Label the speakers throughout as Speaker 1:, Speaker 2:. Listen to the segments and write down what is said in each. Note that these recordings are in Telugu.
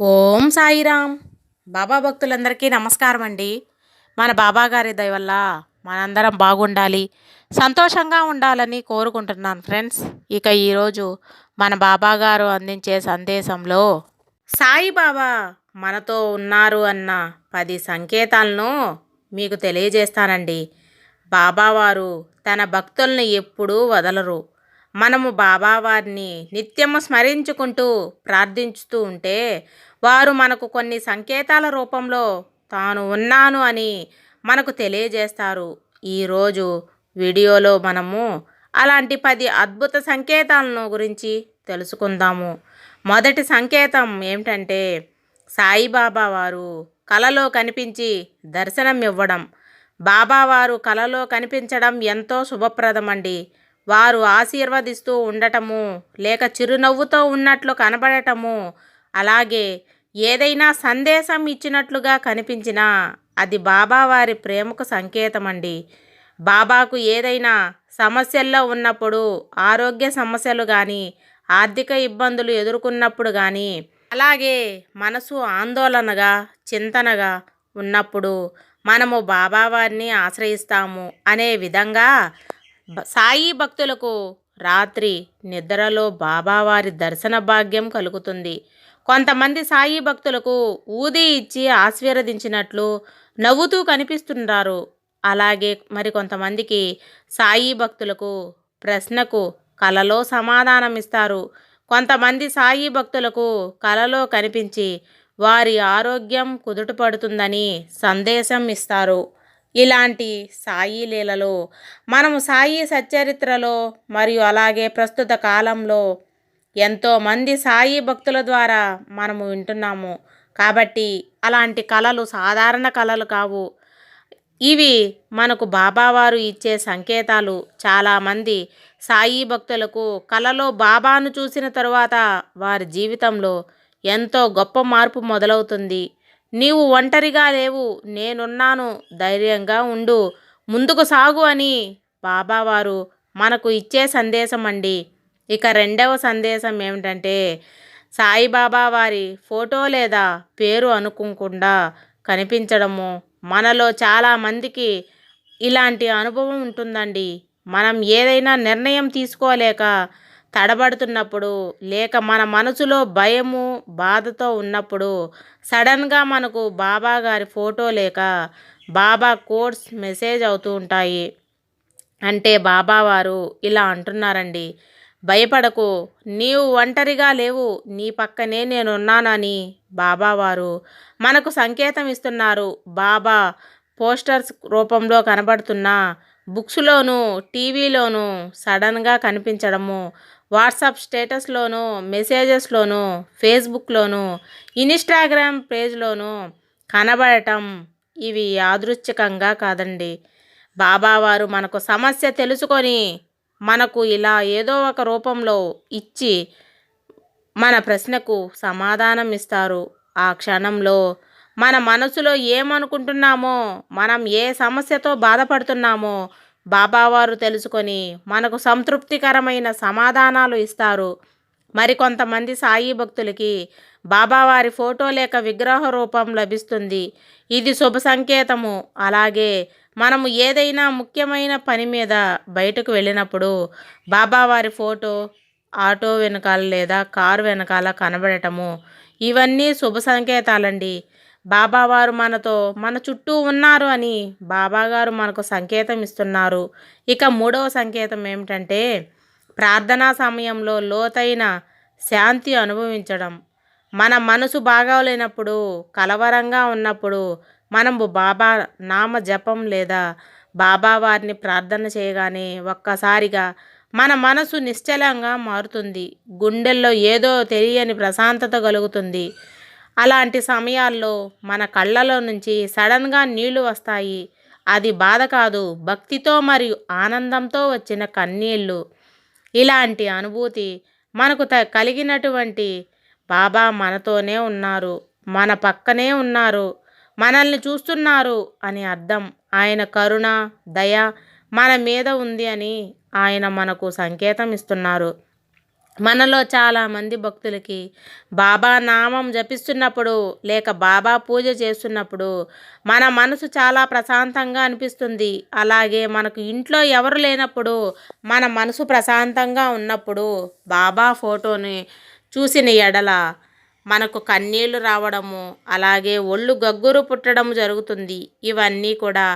Speaker 1: ఓం సాయిరామ్. బాబా భక్తులందరికీ నమస్కారం అండి మన బాబా గారి దయ వల్ల మనందరం బాగుండాలి సంతోషంగా ఉండాలని కోరుకుంటున్నాను ఫ్రెండ్స్. ఇక ఈరోజు మన బాబాగారు అందించే సందేశంలో సాయిబాబా మనతో ఉన్నారు అన్న పది సంకేతాలను మీకు తెలియజేస్తానండి. బాబావారు తన భక్తుల్ని ఎప్పుడూ వదలరు. మనము బాబావారిని నిత్యము స్మరించుకుంటూ ప్రార్థించుతూ ఉంటే వారు మనకు కొన్ని సంకేతాల రూపంలో తాను ఉన్నాను అని మనకు తెలియజేస్తారు. ఈరోజు వీడియోలో మనము అలాంటి పది అద్భుత సంకేతాలను గురించి తెలుసుకుందాము. మొదటి సంకేతం ఏమిటంటే సాయిబాబా వారు కలలో కనిపించి దర్శనం ఇవ్వడం బాబావారు కలలో కనిపించడం ఎంతో శుభప్రదమండి. వారు ఆశీర్వదిస్తూ ఉండటము లేక చిరునవ్వుతో ఉన్నట్లు కనబడటము అలాగే ఏదైనా సందేశం ఇచ్చినట్లుగా కనిపించినా అది బాబావారి ప్రేమకు సంకేతమండి. బాబాకు ఏదైనా సమస్యల్లో ఉన్నప్పుడు ఆరోగ్య సమస్యలు కానీ ఆర్థిక ఇబ్బందులు ఎదుర్కొన్నప్పుడు కానీ అలాగే మనసు ఆందోళనగా చింతనగా ఉన్నప్పుడు మనము బాబావారిని ఆశ్రయిస్తాము అనే విధంగా సాయి భక్తులకు రాత్రి నిద్రలో బాబావారి దర్శన భాగ్యం కలుగుతుంది. కొంతమంది సాయి భక్తులకు ఊది ఇచ్చి ఆశీర్వదించినట్లు నవ్వుతూ కనిపిస్తుంటారు. అలాగే మరి కొంతమందికి సాయి భక్తులకు ప్రశ్నకు కలలో సమాధానం ఇస్తారు. కొంతమంది సాయి భక్తులకు కలలో కనిపించి వారి ఆరోగ్యం కుదుటపడుతుందని సందేశం ఇస్తారు. ఇలాంటి సాయి లీలలో మనము సాయి సచ్చరిత్రలో మరియు అలాగే ప్రస్తుత కాలంలో ఎంతోమంది సాయి భక్తుల ద్వారా మనము వింటున్నాము. కాబట్టి అలాంటి కళలు సాధారణ కళలు కావు. ఇవి మనకు బాబావారు ఇచ్చే సంకేతాలు. చాలామంది సాయి భక్తులకు కళలో బాబాను చూసిన తరువాత వారి జీవితంలో ఎంతో గొప్ప మార్పు మొదలవుతుంది. నీవు ఒంటరిగా లేవు నేనున్నాను ధైర్యంగా ఉండు. ముందుకు సాగు అని బాబావారు మనకు ఇచ్చే సందేశం అండి ఇక రెండవ సందేశం ఏమిటంటే సాయిబాబా వారి ఫోటో లేదా పేరు అనుకోకుండా కనిపించడము మనలో చాలామందికి ఇలాంటి అనుభవం ఉంటుందండి. మనం ఏదైనా నిర్ణయం తీసుకోలేక తడబడుతున్నప్పుడు లేక మన మనసులో భయము బాధతో ఉన్నప్పుడు సడన్గా మనకు బాబా గారి ఫోటో లేక బాబా కోడ్స్ మెసేజ్ అవుతూ ఉంటాయి. అంటే బాబావారు ఇలా అంటున్నారండి భయపడకు నీవు ఒంటరిగా లేవు నీ పక్కనే నేనున్నానని బాబావారు మనకు సంకేతం ఇస్తున్నారు. బాబా పోస్టర్స్ రూపంలో కనబడుతున్న బుక్స్లోనూ టీవీలోనూ సడన్గా కనిపించడము వాట్సాప్ స్టేటస్లోను మెసేజెస్లోను ఫేస్బుక్లోను ఇన్స్టాగ్రామ్ పేజ్లోను కనబడటం ఇవి యాదృచ్ఛికంగా కాదండి. బాబావారు మనకు సమస్య తెలుసుకొని మనకు ఇలా ఏదో ఒక రూపంలో ఇచ్చి మన ప్రశ్నకు సమాధానం ఇస్తారు ఆ క్షణంలో మన మనసులో ఏమనుకుంటున్నామో మనం ఏ సమస్యతో బాధపడుతున్నామో బాబావారు తెలుసుకొని మనకు సంతృప్తికరమైన సమాధానాలు ఇస్తారు. మరికొంతమంది సాయి భక్తులకి బాబావారి ఫోటో లేక విగ్రహ రూపం లభిస్తుంది. ఇది శుభ సంకేతము. అలాగే మనము ఏదైనా ముఖ్యమైన పని మీద బయటకు వెళ్ళినప్పుడు బాబావారి ఫోటో ఆటో వెనకాల లేదా కారు వెనకాల కనబడటము ఇవన్నీ శుభ సంకేతాలండి. బాబావారు మనతో మన చుట్టూ ఉన్నారు అని బాబాగారు మనకు సంకేతం ఇస్తున్నారు. ఇక మూడవ సంకేతం ఏమిటంటే ప్రార్థనా సమయంలో లోతైన శాంతి అనుభవించడం. మన మనసు బాగోలేనప్పుడు కలవరంగా ఉన్నప్పుడు మనము బాబా నామ జపం లేదా బాబా వారిని ప్రార్థన చేయగానే ఒక్కసారిగా మన మనసు నిశ్చలంగా మారుతుంది. గుండెల్లో ఏదో తెలియని ప్రశాంతత కలుగుతుంది. అలాంటి సమయాల్లో మన కళ్ళలో నుంచి సడన్గా నీళ్ళు వస్తాయి. అది బాధ కాదు భక్తితో మరియు ఆనందంతో వచ్చిన కన్నీళ్ళు ఇలాంటి అనుభూతి మనకు త కలిగినటువంటి బాబా మనతోనే ఉన్నారు. మన పక్కనే ఉన్నారు. మనల్ని చూస్తున్నారు అని అర్థం. ఆయన కరుణ దయ మన మీద ఉంది అని ఆయన మనకు సంకేతం ఇస్తున్నారు మనలో చాలామంది భక్తులకి బాబా నామం జపిస్తున్నప్పుడు లేక బాబా పూజ చేస్తున్నప్పుడు మన మనసు చాలా ప్రశాంతంగా అనిపిస్తుంది. అలాగే మనకు ఇంట్లో ఎవరు లేనప్పుడు మన మనసు ప్రశాంతంగా ఉన్నప్పుడు బాబా ఫోటోని చూసిన ఎడల మనకు కన్నీళ్ళు రావడము అలాగే ఒళ్ళు గగ్గురు పుట్టడం జరుగుతుంది. ఇవన్నీ కూడా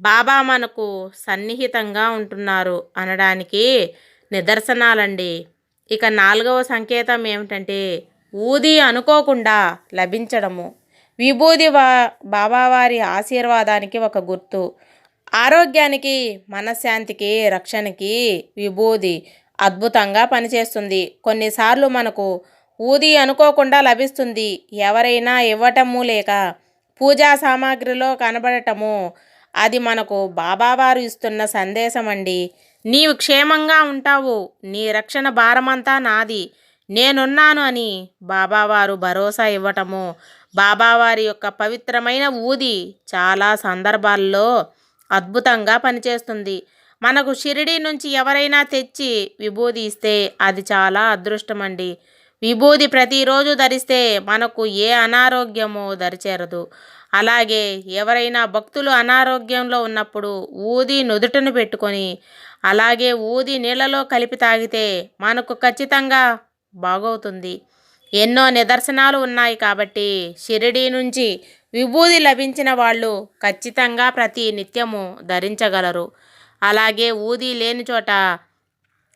Speaker 1: బాబా మనకు సన్నిహితంగా ఉంటున్నారు అనడానికి నిదర్శనాలండి. ఇక నాలుగవ సంకేతం ఏమిటంటే ఊది అనుకోకుండా లభించడము. విభూది వా బాబావారి ఆశీర్వాదానికి ఒక గుర్తు. ఆరోగ్యానికి మనశ్శాంతికి రక్షణకి విభూది అద్భుతంగా పనిచేస్తుంది. కొన్నిసార్లు మనకు ఊది అనుకోకుండా లభిస్తుంది. ఎవరైనా ఇవ్వటము లేక పూజా సామాగ్రిలో కనబడటము అది మనకు బాబావారు ఇస్తున్న సందేశం అండి నీవు క్షేమంగా ఉంటావు. నీ రక్షణ భారమంతా నాది. నేనున్నాను అని బాబావారు భరోసా ఇవ్వటము. బాబావారి యొక్క పవిత్రమైన ఊది చాలా సందర్భాల్లో అద్భుతంగా పనిచేస్తుంది. మనకు షిరిడి నుంచి ఎవరైనా తెచ్చి విభూది ఇస్తే అది చాలా అదృష్టమండి. విభూది ప్రతిరోజు ధరిస్తే మనకు ఏ అనారోగ్యమో దరిచేరదు. అలాగే ఎవరైనా భక్తులు అనారోగ్యంలో ఉన్నప్పుడు ఊది నుదుటను పెట్టుకొని అలాగే ఊది నీళ్ళలో కలిపి తాగితే మనకు ఖచ్చితంగా బాగవుతుంది. ఎన్నో నిదర్శనాలు ఉన్నాయి కాబట్టి షిరిడీ నుంచి విభూది లభించిన వాళ్ళు ఖచ్చితంగా ప్రతి నిత్యము ధరించగలరు. అలాగే ఊది లేని చోట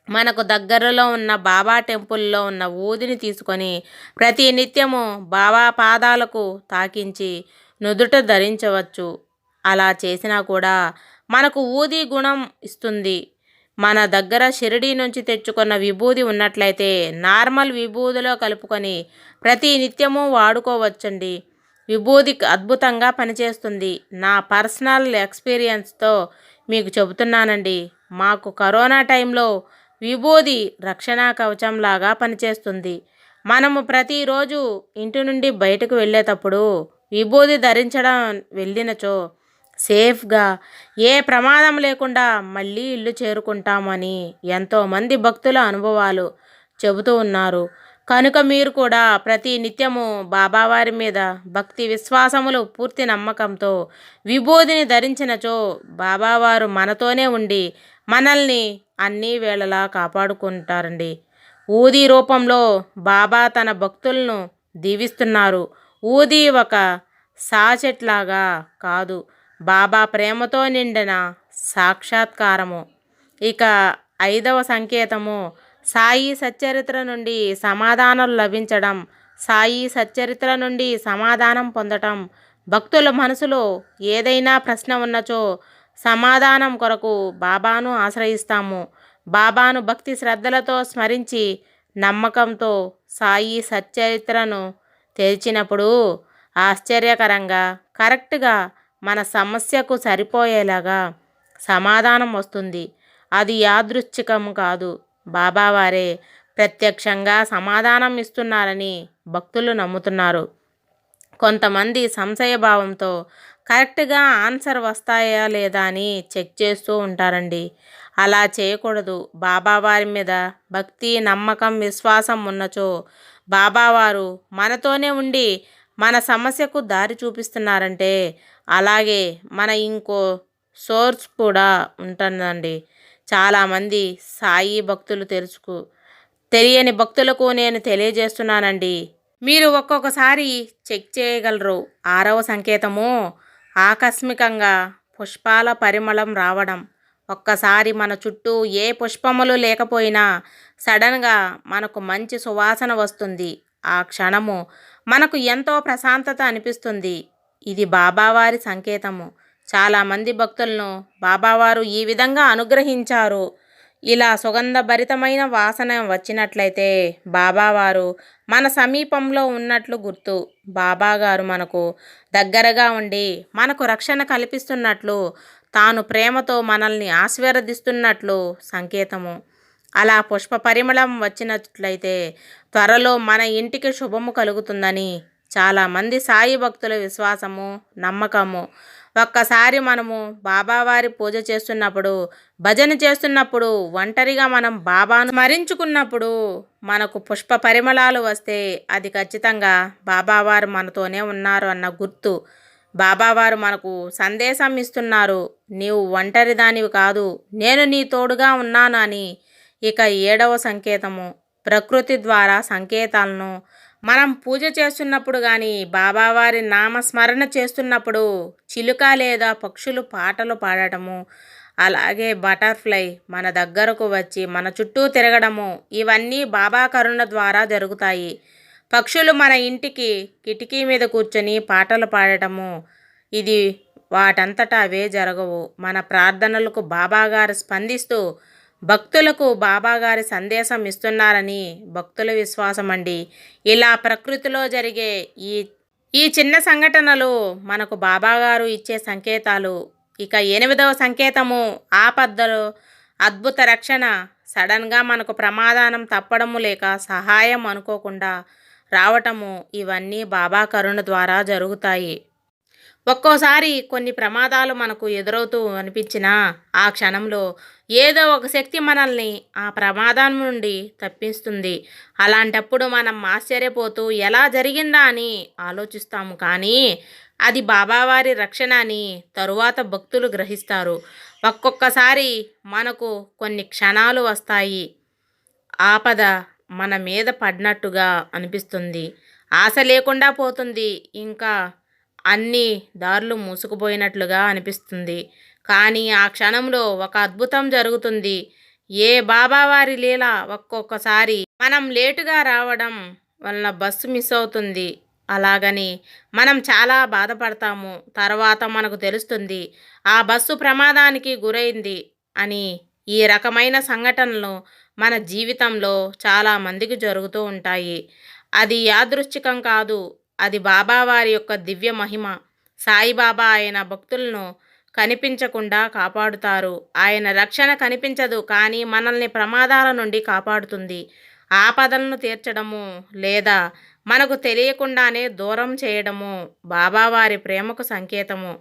Speaker 1: మనకు దగ్గరలో ఉన్న బాబా టెంపుల్లో ఉన్న ఊదిని తీసుకొని ప్రతి నిత్యము బాబా పాదాలకు తాకించి నుదుట ధరించవచ్చు. అలా చేసినా కూడా మనకు ఊది గుణం ఇస్తుంది. మన దగ్గర షిరిడి నుంచి తెచ్చుకున్న విభూది ఉన్నట్లయితే నార్మల్ విభూదిలో కలుపుకొని ప్రతి నిత్యము వాడుకోవచ్చండి. విభూది అద్భుతంగా పనిచేస్తుంది. నా పర్సనల్ ఎక్స్పీరియన్స్తో మీకు చెబుతున్నానండి. మాకు కరోనా టైంలో విభూది రక్షణా కవచంలాగా పనిచేస్తుంది. మనము ప్రతిరోజు ఇంటి నుండి బయటకు వెళ్ళేటప్పుడు విభూది ధరించడం వెళ్ళినచో సేఫ్గా ఏ ప్రమాదం లేకుండా మళ్ళీ ఇల్లు చేరుకుంటామని ఎంతోమంది భక్తుల అనుభవాలు చెబుతూ ఉన్నారు. కనుక మీరు కూడా ప్రతి నిత్యము బాబావారి మీద భక్తి విశ్వాసములు పూర్తి నమ్మకంతో విభూదిని ధరించినచో బాబావారు మనతోనే ఉండి మనల్ని అన్ని వేళలా కాపాడుకుంటారండి. ఊది రూపంలో బాబా తన భక్తులను దీవిస్తున్నారు. ఊది ఒక సాచెట్లాగా కాదు. బాబా ప్రేమతో నిండిన సాక్షాత్కారము. ఇక ఐదవ సంకేతము. సాయి సచ్చరిత్ర నుండి సమాధానం లభించడం. సాయి సచ్చరిత్ర నుండి సమాధానం పొందటం. భక్తుల మనసులో ఏదైనా ప్రశ్న ఉన్నచో సమాధానం కొరకు బాబాను ఆశ్రయిస్తాము. బాబాను భక్తి శ్రద్ధలతో స్మరించి నమ్మకంతో సాయి సచ్చరిత్రను తెరిచినప్పుడు ఆశ్చర్యకరంగా కరెక్ట్గా మన సమస్యకు సరిపోయేలాగా సమాధానం వస్తుంది. అది యాదృచ్ఛికం కాదు. బాబావారే ప్రత్యక్షంగా సమాధానం ఇస్తున్నారని భక్తులు నమ్ముతున్నారు. కొంతమంది సంశయభావంతో కరెక్ట్గా ఆన్సర్ వస్తాయా లేదా అని చెక్ చేస్తూ ఉంటారండి. అలా చేయకూడదు. బాబావారి మీద భక్తి నమ్మకం విశ్వాసం ఉన్నచో బాబావారు మనతోనే ఉండి మన సమస్యకు దారి చూపిస్తున్నారంటే అలాగే మన ఇంకో సోర్స్ కూడా ఉంటుందండి. చాలామంది సాయి భక్తులు తెలుసుకు తెలియని భక్తులకు నేను తెలియజేస్తున్నానండి. మీరు ఒక్కొక్కసారి చెక్ చేయగలరు. ఆరవ సంకేతము ఆకస్మికంగా పుష్పాల పరిమళం రావడం. ఒక్కసారి మన చుట్టూ ఏ పుష్పములు లేకపోయినా సడన్గా మనకు మంచి సువాసన వస్తుంది. ఆ క్షణము మనకు ఎంతో ప్రశాంతత అనిపిస్తుంది. ఇది బాబావారి సంకేతము. చాలామంది భక్తులను బాబావారు ఈ విధంగా అనుగ్రహించారు. ఇలా సుగంధభరితమైన వాసన వచ్చినట్లయితే బాబావారు మన సమీపంలో ఉన్నట్లు గుర్తు. బాబాగారు మనకు దగ్గరగా ఉండి మనకు రక్షణ కల్పిస్తున్నట్లు తాను ప్రేమతో మనల్ని ఆశీర్వదిస్తున్నట్లు సంకేతము. అలా పుష్ప పరిమళం వచ్చినట్లయితే త్వరలో మన ఇంటికి శుభము కలుగుతుందని చాలామంది సాయి భక్తుల విశ్వాసము నమ్మకము. ఒక్కసారి మనము బాబావారి పూజ చేస్తున్నప్పుడు భజన చేస్తున్నప్పుడు ఒంటరిగా మనం బాబాను స్మరించుకున్నప్పుడు మనకు పుష్ప పరిమళాలు వస్తే అది ఖచ్చితంగా బాబావారు మనతోనే ఉన్నారు అన్న గుర్తు. బాబావారు మనకు సందేశం ఇస్తున్నారు నీవు ఒంటరి దానివి కాదు నేను నీ తోడుగా ఉన్నానని. ఇక ఏడవ సంకేతము. ప్రకృతి ద్వారా సంకేతాలను మనం పూజ చేస్తున్నప్పుడు కానీ బాబావారి నామస్మరణ చేస్తున్నప్పుడు చిలుక లేదా పక్షులు పాటలు పాడటము అలాగే బటర్ఫ్లై మన దగ్గరకు వచ్చి మన చుట్టూ తిరగడము ఇవన్నీ బాబా కరుణ ద్వారా జరుగుతాయి. పక్షులు మన ఇంటికి కిటికీ మీద కూర్చొని పాటలు పాడటము. ఇది వాటంతటా అవే జరగవు. మన ప్రార్థనలకు బాబాగారు స్పందిస్తూ భక్తులకు బాబాగారి సందేశం ఇస్తున్నారని భక్తుల విశ్వాసం అండి ఇలా ప్రకృతిలో జరిగే ఈ ఈ చిన్న సంఘటనలు మనకు బాబాగారు ఇచ్చే సంకేతాలు. ఇక ఎనిమిదవ సంకేతము ఆపద్దలు అద్భుత రక్షణ. సడన్గా మనకు ప్రమాదానం తప్పడము లేక సహాయం అనుకోకుండా రావటము ఇవన్నీ బాబా కరుణ ద్వారా జరుగుతాయి. ఒక్కోసారి కొన్ని ప్రమాదాలు మనకు ఎదురవుతూ అనిపించినా ఆ క్షణంలో ఏదో ఒక శక్తి మనల్ని ఆ ప్రమాదం నుండి తప్పిస్తుంది. అలాంటప్పుడు మనం ఆశ్చర్యపోతూ ఎలా జరిగిందా అని ఆలోచిస్తాము కానీ అది బాబావారి రక్షణ అని తరువాత భక్తులు గ్రహిస్తారు. ఒక్కొక్కసారి మనకు కొన్ని క్షణాలు వస్తాయి. ఆపద మన మీద పడినట్టుగా అనిపిస్తుంది. ఆశ లేకుండా పోతుంది. ఇంకా అన్ని దారులు మూసుకుపోయినట్లుగా అనిపిస్తుంది. కానీ ఆ క్షణంలో ఒక అద్భుతం జరుగుతుంది. ఏ బాబావారి లీల ఒక్కొక్కసారి మనం లేటుగా రావడం వలన బస్సు మిస్ అవుతుంది. అలాగని మనం చాలా బాధపడతాము. తర్వాత మనకు తెలుస్తుంది ఆ బస్సు ప్రమాదానికి గురైంది అని ఈ రకమైన సంఘటనలు మన జీవితంలో చాలా మందికి జరుగుతూ ఉంటాయి. అది యాదృచ్ఛికం కాదు. అది బాబావారి యొక్క దివ్య మహిమ. సాయిబాబా ఆయన భక్తులను కనిపించకుండా కాపాడుతారు. ఆయన రక్షణ కనిపించదు కానీ మనల్ని ప్రమాదాల నుండి కాపాడుతుంది. ఆపదలను తీర్చడము లేదా మనకు తెలియకుండానే దూరం చేయడము బాబావారి ప్రేమకు సంకేతము.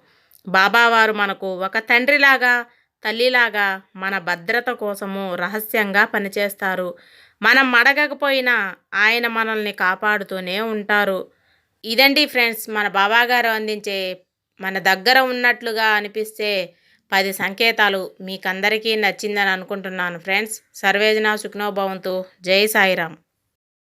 Speaker 1: బాబావారు మనకు ఒక తండ్రిలాగా తల్లిలాగా మన భద్రత కోసము రహస్యంగా పనిచేస్తారు. మనం అడగకపోయినా ఆయన మనల్ని కాపాడుతూనే ఉంటారు. ఇదండి ఫ్రెండ్స్ మన బాబాగారు అందించే మన దగ్గర ఉన్నట్లుగా అనిపిస్తే పది సంకేతాలు మీకు అందరికీ నచ్చిందని అనుకుంటున్నాను ఫ్రెండ్స్. సర్వేజన సుఖ్నోభవంతు. జై సాయిరామ్.